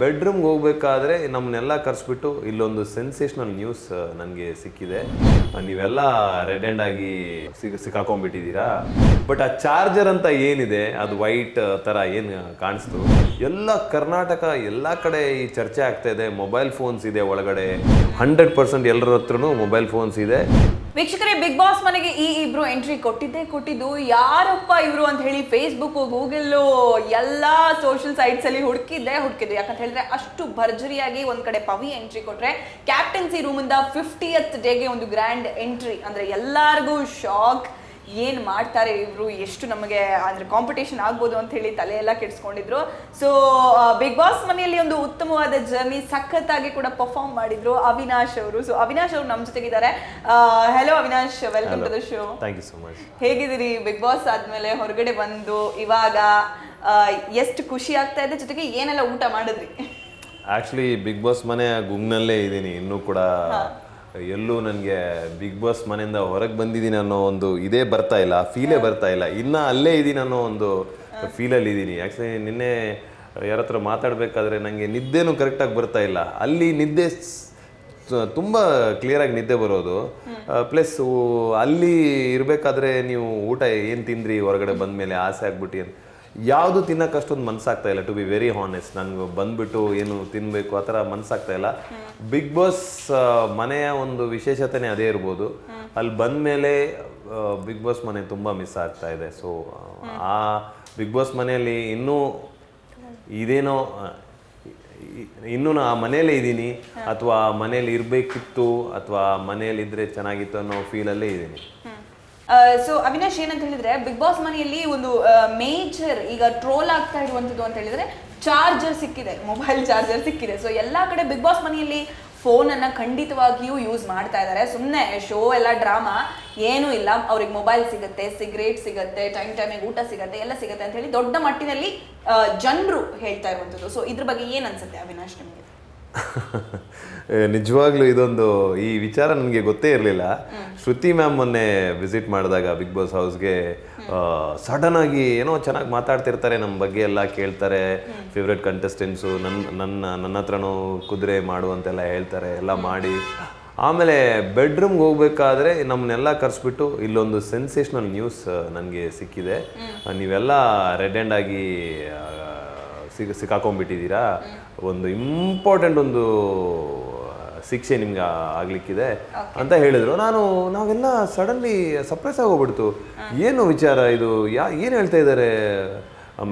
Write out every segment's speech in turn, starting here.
ಬೆಡ್ರೂಮ್ಗೆ ಹೋಗ್ಬೇಕಾದ್ರೆ ನಮ್ಮನ್ನೆಲ್ಲ ಕರೆಸ್ಬಿಟ್ಟು ಇಲ್ಲೊಂದು ಸೆನ್ಸೇಷನಲ್ ನ್ಯೂಸ್ ನನಗೆ ಸಿಕ್ಕಿದೆ. ನೀವೆಲ್ಲ ರೆಡ್ ಹ್ಯಾಂಡ್ ಆಗಿ ಸಿಕ್ ಸಿಕ್ಕಾಕೊಂಡ್ಬಿಟ್ಟಿದ್ದೀರಾ? ಬಟ್ ಆ ಚಾರ್ಜರ್ ಅಂತ ಏನಿದೆ, ಅದು ವೈಟ್ ಥರ ಏನು ಕಾಣಿಸ್ತು? ಎಲ್ಲ ಕರ್ನಾಟಕ, ಎಲ್ಲ ಕಡೆ ಈ ಚರ್ಚೆ ಆಗ್ತಾ ಇದೆ. ಮೊಬೈಲ್ ಫೋನ್ಸ್ ಇದೆ ಒಳಗಡೆ. ಹಂಡ್ರೆಡ್ ಪರ್ಸೆಂಟ್ ಎಲ್ಲರ ಹತ್ರನೂ ಮೊಬೈಲ್ ಫೋನ್ಸ್ ಇದೆ. ವೀಕ್ಷಕರೇ ಬಿಗ್ ಬಾಸ್ ಮನೆಗೆ ಈ ಇಬ್ರು ಎಂಟ್ರಿ ಕೊಟ್ಟಿದ್ದೇ ಕೊಟ್ಟಿದ್ದು. ಯಾರಪ್ಪ ಇವರು ಅಂತ ಹೇಳಿ ಫೇಸ್ಬುಕ್ ಗೂಗಲ್ ಎಲ್ಲ ಸೋಷಿಯಲ್ ಸೈಟ್ಸ್ ಅಲ್ಲಿ ಹುಡುಕಿದ್ದೆ, ಹುಡುಕಿದ್ದು. ಯಾಕಂತ ಹೇಳಿದ್ರೆ ಅಷ್ಟು ಭರ್ಜರಿಯಾಗಿ ಒಂದ್ ಕಡೆ ಪವಿ ಎಂಟ್ರಿ ಕೊಟ್ರೆ ಕ್ಯಾಪ್ಟನ್ಸಿ ರೂಮ್ ಇಂದ ಫಿಫ್ಟಿಯತ್ ಡೇಗೆ ಒಂದು ಗ್ರ್ಯಾಂಡ್ ಎಂಟ್ರಿ ಅಂದ್ರೆ ಎಲ್ಲಾರ್ಗೂ ಶಾಕ್ ಏನ್ ಮಾಡ್ತಾರೆ ಇವರು ಎಷ್ಟು ನಮಗೆ ಅಂದ್ರೆ ಕಾಂಪಿಟೇಷನ್ ಆಗ್ಬೋದು ಅಂತ ಹೇಳಿ ತಲೆ ಎಲ್ಲ ಕೆಡಿಸ್ಕೊಂಡಿದ್ರು ಸೊ ಬಿಗ್ ಬಾಸ್ ಮನೆಯಲ್ಲಿ ಒಂದು ಉತ್ತಮವಾದ ಜರ್ನಿ ಸಖತ್ತಾಗಿ ಕೂಡ ಪರ್ಫಾರ್ಮ್ ಮಾಡಿದ್ರು ಅವಿನಾಶ್ ಅವರು. ಸೊ ಅವಿನಾಶ್ ಅವರು ನಮ್ಮ ಜೊತೆಗಿದ್ದಾರೆ. Hello Avinash welcome to the show thank you so much ಹೇಗಿದ್ದೀರಿ? ಬಿಗ್ ಬಾಸ್ ಆದ್ಮೇಲೆ ಹೊರಗಡೆ ಬಂದು ಇವಾಗ ಎಷ್ಟು ಖುಷಿ ಆಗ್ತಾ ಇದೆ? ಜೊತೆಗೆ ಏನೆಲ್ಲ ಊಟ ಮಾಡಿದ್ರಿ? ಆ್ಯಕ್ಚುಲಿ ಬಿಗ್ ಬಾಸ್ ಮನೆ ಗುಂಗ್ನಲ್ಲೇ ಇದ್ದೀನಿ. ಇನ್ನೂ ಕೂಡ ಎಲ್ಲೂ ನನಗೆ ಬಿಗ್ ಬಾಸ್ ಮನೆಯಿಂದ ಹೊರಗೆ ಬಂದಿದ್ದೀನಿ ಅನ್ನೋ ಒಂದು ಇದೇ ಬರ್ತಾ ಇಲ್ಲ ಫೀಲೇ ಬರ್ತಾ ಇಲ್ಲ. ಇನ್ನ ಅಲ್ಲೇ ಇದ್ದೀನಿ ಅನ್ನೋ ಒಂದು ಫೀಲಲ್ಲಿ ಇದ್ದೀನಿ ಯಾಕೆ ನಿನ್ನೆ ಯಾರ ಹತ್ರ ಮಾತಾಡಬೇಕಾದ್ರೆ ನನಗೆ ನಿದ್ದೆನೂ ಕರೆಕ್ಟಾಗಿ ಬರ್ತಾ ಇಲ್ಲ. ಅಲ್ಲಿ ನಿದ್ದೆ ತುಂಬ ಕ್ಲಿಯರಾಗಿ ನಿದ್ದೆ ಬರೋದು. ಪ್ಲಸ್ ಅಲ್ಲಿ ಇರಬೇಕಾದ್ರೆ ನೀವು ಊಟ ಏನು ತಿಂದ್ರಿ ಹೊರಗಡೆ ಬಂದ ಮೇಲೆ ಆಸೆ ಆಗ್ಬಿಟ್ಟು ಯಾವುದು ತಿನ್ನಕ್ಕೆ ಅಷ್ಟೊಂದು ಮನ್ಸಾಗ್ತಾ ಇಲ್ಲ ಟು ಬಿ ವೆರಿ ಹಾನೆಸ್ಟ್ ನನಗೆ ಬಂದ್ಬಿಟ್ಟು ಏನು ತಿನ್ನಬೇಕು ಆ ಥರ ಮನಸ್ಸಾಗ್ತಾ ಇಲ್ಲ. ಬಿಗ್ ಬಾಸ್ ಮನೆಯ ಒಂದು ವಿಶೇಷತೆನೇ ಅದೇ ಇರ್ಬೋದು. ಅಲ್ಲಿ ಬಂದಮೇಲೆ ಬಿಗ್ ಬಾಸ್ ಮನೆ ತುಂಬ ಮಿಸ್ ಆಗ್ತಾ ಇದೆ. ಸೊ ಆ ಬಿಗ್ ಬಾಸ್ ಮನೆಯಲ್ಲಿ ಇನ್ನೂ ಇದೇನೋ ಆ, ಇನ್ನೂ ನಾ ಆ ಮನೆಯಲ್ಲೇ ಇದ್ದೀನಿ ಅಥವಾ ಮನೇಲಿ ಇರಬೇಕಿತ್ತು ಅಥವಾ ಮನೇಲಿ ಇದ್ದರೆ ಚೆನ್ನಾಗಿತ್ತು ಅನ್ನೋ ಫೀಲಲ್ಲೇ ಇದ್ದೀನಿ. ಸೊ ಅವಿನಾಶ್ ಏನಂತ ಹೇಳಿದ್ರೆ ಬಿಗ್ ಬಾಸ್ ಮನೆಯಲ್ಲಿ ಒಂದು ಮೇಜರ್ ಈಗ ಟ್ರೋಲ್ ಆಗ್ತಾ ಇರುವಂತದ್ದು ಅಂತ ಹೇಳಿದ್ರೆ ಚಾರ್ಜರ್ ಸಿಕ್ಕಿದೆ ಮೊಬೈಲ್ ಚಾರ್ಜರ್ ಸಿಕ್ಕಿದೆ. ಸೊ ಎಲ್ಲಾ ಕಡೆ ಬಿಗ್ ಬಾಸ್ ಮನೆಯಲ್ಲಿ ಫೋನ್ ಅನ್ನ ಖಂಡಿತವಾಗಿಯೂ ಯೂಸ್ ಮಾಡ್ತಾ ಇದ್ದಾರೆ. ಸುಮ್ಮನೆ ಶೋ ಎಲ್ಲ ಡ್ರಾಮಾ ಏನೂ ಇಲ್ಲ. ಅವ್ರಿಗೆ ಮೊಬೈಲ್ ಸಿಗುತ್ತೆ ಸಿಗರೇಟ್ ಸಿಗುತ್ತೆ ಟೈಮ್ ಟೈಮಿಗೆ ಊಟ ಸಿಗುತ್ತೆ, ಎಲ್ಲ ಸಿಗುತ್ತೆ ಅಂತ ಹೇಳಿ ದೊಡ್ಡ ಮಟ್ಟಿನಲ್ಲಿ ಜನರು ಹೇಳ್ತಾ ಇರುವಂಥದ್ದು. ಸೊ ಇದ್ರ ಬಗ್ಗೆ ಏನು ಅನ್ಸುತ್ತೆ ಅವಿನಾಶ್ ನಿಮಗೆ? ನಿಜವಾಗ್ಲೂ ಇದೊಂದು ಈ ವಿಚಾರ ನನಗೆ ಗೊತ್ತೇ ಇರಲಿಲ್ಲ. ಶ್ರುತಿ ಮ್ಯಾಮ್ ಮೊನ್ನೆ ವಿಸಿಟ್ ಮಾಡಿದಾಗ ಬಿಗ್ ಬಾಸ್ ಹೌಸ್ಗೆ ಸಡನ್ ಆಗಿ ಏನೋ ಚೆನ್ನಾಗಿ ಮಾತಾಡ್ತಿರ್ತಾರೆ ನಮ್ಮ ಬಗ್ಗೆ ಎಲ್ಲ ಕೇಳ್ತಾರೆ ಫೇವ್ರೆಟ್ ಕಂಟೆಸ್ಟೆಂಟ್ಸು ನನ್ನ ನನ್ನ ನನ್ನ ಹತ್ರನೂ ಕುದುರೆ ಮಾಡುವಂತೆಲ್ಲ ಹೇಳ್ತಾರೆ ಎಲ್ಲ ಮಾಡಿ. ಆಮೇಲೆ ಬೆಡ್ರೂಮ್ಗೆ ಹೋಗ್ಬೇಕಾದ್ರೆ ನಮ್ಮನ್ನೆಲ್ಲ ಕರೆಸ್ಬಿಟ್ಟು ಇಲ್ಲೊಂದು ಸೆನ್ಸೇಷನಲ್ ನ್ಯೂಸ್ ನನಗೆ ಸಿಕ್ಕಿದೆ. ನೀವೆಲ್ಲ ರೆಡ್ ಆ್ಯಂಡ್ ಆಗಿ ಸಿಕ್ ಸಿಕ್ಕಾಕೊಂಡ್ಬಿಟ್ಟಿದ್ದೀರಾ? ಒಂದು ಇಂಪಾರ್ಟೆಂಟ್ ಒಂದು ಶಿಕ್ಷೆ ನಿಮ್ಗೆ ಆಗ್ಲಿಕ್ಕಿದೆ ಅಂತ ಹೇಳಿದ್ರು. ನಾನು ನಾವೆಲ್ಲ ಸಡನ್ಲಿ ಸರ್ಪ್ರೈಸ್ ಆಗೋಗ್ಬಿಡ್ತು. ಏನು ವಿಚಾರ ಇದು? ಯಾ ಏನು ಹೇಳ್ತಾ ಇದ್ದಾರೆ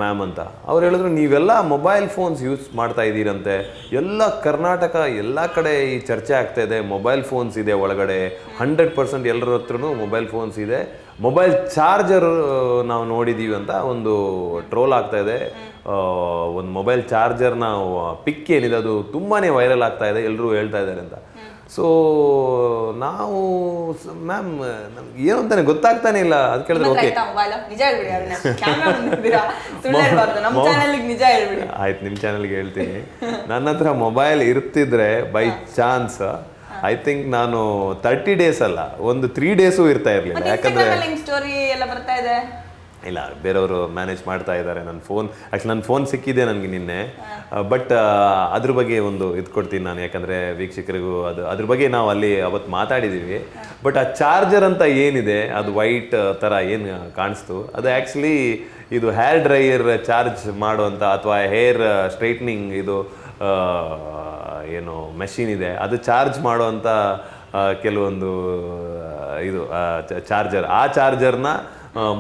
ಮ್ಯಾಮ್ ಅಂತ? ಅವ್ರು ಹೇಳಿದ್ರು ನೀವೆಲ್ಲ ಮೊಬೈಲ್ ಫೋನ್ಸ್ ಯೂಸ್ ಮಾಡ್ತಾ ಇದ್ದೀರಂತೆ. ಎಲ್ಲ ಕರ್ನಾಟಕ ಎಲ್ಲ ಕಡೆ ಈ ಚರ್ಚೆ ಆಗ್ತಾ ಇದೆ. ಮೊಬೈಲ್ ಫೋನ್ಸ್ ಇದೆ ಒಳಗಡೆ. ಹಂಡ್ರೆಡ್ ಪರ್ಸೆಂಟ್ ಎಲ್ಲರ ಹತ್ರನು ಮೊಬೈಲ್ ಫೋನ್ಸ್ ಇದೆ. ಮೊಬೈಲ್ ಚಾರ್ಜರ್ ನಾವು ನೋಡಿದ್ದೀವಿ ಅಂತ ಒಂದು ಟ್ರೋಲ್ ಆಗ್ತಾ ಇದೆ. ಒಂದು ಮೊಬೈಲ್ ಚಾರ್ಜರ್ನ ಪಿಕ್ ಏನಿದೆ ಅದು ತುಂಬಾ ವೈರಲ್ ಆಗ್ತಾ ಇದೆ ಎಲ್ಲರೂ ಹೇಳ್ತಾ ಇದ್ದಾರೆ ಅಂತ. ಸೊ ನಾವು ಮ್ಯಾಮ್ ನಮ್ಗೆ ಏನು ಅಂತಾನೆ ಗೊತ್ತಾಗ್ತಾನೆ ಇಲ್ಲ. ಅದು ಕೇಳಿದ್ರೆ ಓಕೆ ಆಯ್ತು ನಿಮ್ಮ ಚಾನಲ್ಗೆ ಹೇಳ್ತೀನಿ. ನನ್ನ ಹತ್ರ ಮೊಬೈಲ್ ಇರ್ತಿದ್ರೆ ಬೈ ಚಾನ್ಸ್ ಐ ಥಿಂಕ್ ನಾನು ತರ್ಟಿ ಡೇಸ್ ಅಲ್ಲ ಒಂದು ತ್ರೀ ಡೇಸು ಇರ್ತಾ ಇರಲಿಲ್ಲ. ಯಾಕಂದ್ರೆ ಸ್ಟೋರಿ ಎಲ್ಲ ಬರ್ತಾ ಇದೆ? ಇಲ್ಲ ಬೇರೆಯವರು ಮ್ಯಾನೇಜ್ ಮಾಡ್ತಾ ಇದ್ದಾರೆ. ನನ್ನ ಫೋನ್ ಆ್ಯಕ್ಚುಲಿ ನನ್ನ ಫೋನ್ ಸಿಕ್ಕಿದೆ ನನಗೆ ನಿನ್ನೆ. ಬಟ್ ಅದ್ರ ಬಗ್ಗೆ ಒಂದು ಇದು ಕೊಡ್ತೀನಿ ನಾನು ಯಾಕಂದರೆ ವೀಕ್ಷಕರಿಗೂ ಅದು ಅದ್ರ ಬಗ್ಗೆ ನಾವು ಅಲ್ಲಿ ಅವತ್ತು ಮಾತಾಡಿದ್ದೀವಿ ಬಟ್ ಆ ಚಾರ್ಜರ್ ಅಂತ ಏನಿದೆ ಅದು ವೈಟ್ ಥರ ಏನು ಕಾಣಿಸ್ತು? ಅದು ಆ್ಯಕ್ಚುಲಿ ಇದು ಹೇರ್ ಡ್ರೈಯರ್ ಚಾರ್ಜ್ ಮಾಡುವಂಥ ಅಥವಾ ಹೇರ್ ಸ್ಟ್ರೈಟ್ನಿಂಗ್ ಇದು ಏನು ಮೆಷಿನ್ ಇದೆ ಅದು ಚಾರ್ಜ್ ಮಾಡುವಂಥ ಕೆಲವೊಂದು ಇದು ಚಾರ್ಜರ್. ಆ ಚಾರ್ಜರ್ನ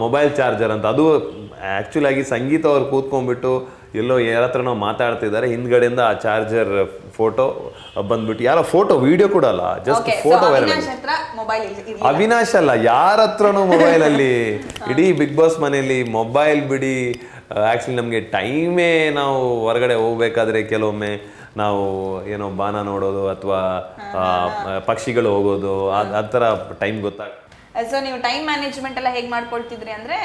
ಮೊಬೈಲ್ ಚಾರ್ಜರ್ ಅಂತ. ಅದು ಆ್ಯಕ್ಚುಲಾಗಿ ಸಂಗೀತ ಅವ್ರು ಕೂತ್ಕೊಂಡ್ಬಿಟ್ಟು ಎಲ್ಲೋ ಯಾರ ಹತ್ರನೋ ಮಾತಾಡ್ತಿದ್ದಾರೆ ಹಿಂದ್ಗಡೆಯಿಂದ ಆ ಚಾರ್ಜರ್ ಫೋಟೋ ಬಂದ್ಬಿಟ್ಟು ಯಾರೋ ಫೋಟೋ ವಿಡಿಯೋ ಕೂಡ ಅಲ್ಲ ಜಸ್ಟ್ ಫೋಟೋ ವೈರಲ್ ಅವಿನಾಶ್ ಅಲ್ಲ ಯಾರ ಹತ್ರನೂ ಮೊಬೈಲ್ ಅಲ್ಲಿ ಇಡೀ ಬಿಗ್ ಬಾಸ್ ಮನೆಯಲ್ಲಿ ಮೊಬೈಲ್ ಬಿಡಿ. ಆ್ಯಕ್ಚುಲಿ ನಮಗೆ ಟೈಮೇ ನಾವು ಹೊರಗಡೆ ಹೋಗ್ಬೇಕಾದ್ರೆ ಕೆಲವೊಮ್ಮೆ ನಾವು ಏನೋ ಬಾನ ನೋಡೋದು ಅಥವಾ ಪಕ್ಷಿಗಳು ಹೋಗೋದು ಆ ಥರ ಟೈಮ್ ಗೊತ್ತಾಗ ಸೊ ನೀವು ಟೈಮ್ ಮ್ಯಾನೇಜ್ಮೆಂಟ್ ಎಲ್ಲ ಹೇಗೆ ಮಾಡ್ಕೊಳ್ತಿದ್ರಿ ಅಂದ್ರೆ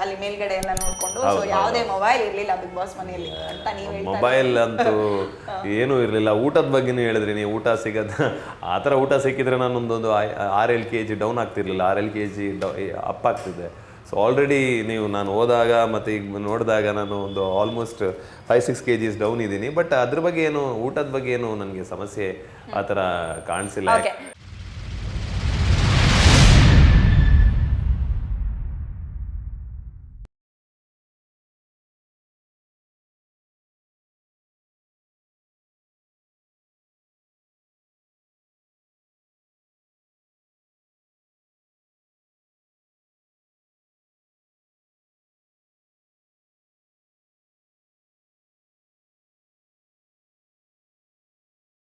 ಅಲ್ಲಿ ಮೇಲ್ಗಡೆ ಎಲ್ಲ ನೋಡ್ಕೊಂಡು ಸೊ ಯಾವುದೇ ಮೊಬೈಲ್ ಇರ್ಲಿಲ್ಲ ಬಿಗ್ ಬಾಸ್ ಮನೆಯಲ್ಲಿ ಅಂತ ನೀವು ಮೊಬೈಲ್ ಅಂತೂ ಏನೂ ಇರಲಿಲ್ಲ. ಊಟದ ಬಗ್ಗೆನೂ ಹೇಳಿದ್ರಿ ನೀವು. ಊಟ ಸಿಗದ ಆ ಥರ ಊಟ ಸಿಕ್ಕಿದ್ರೆ ನಾನೊಂದೊಂದು R L K G down ಆಗ್ತಿರ್ಲಿಲ್ಲ. R L K G up ಆಗ್ತಿದ್ದೆ so already ನೀವು ನಾನು ಹೋದಾಗ ಮತ್ತು ಈಗ ನೋಡಿದಾಗ ನಾನು ಒಂದು almost five six K Gs down ಇದ್ದೀನಿ ಬಟ್ ಅದ್ರ ಬಗ್ಗೆ ಏನು ಊಟದ ಬಗ್ಗೆ ಏನು ನನಗೆ ಸಮಸ್ಯೆ ಆ ಥರ ಕಾಣಿಸಿಲ್ಲ.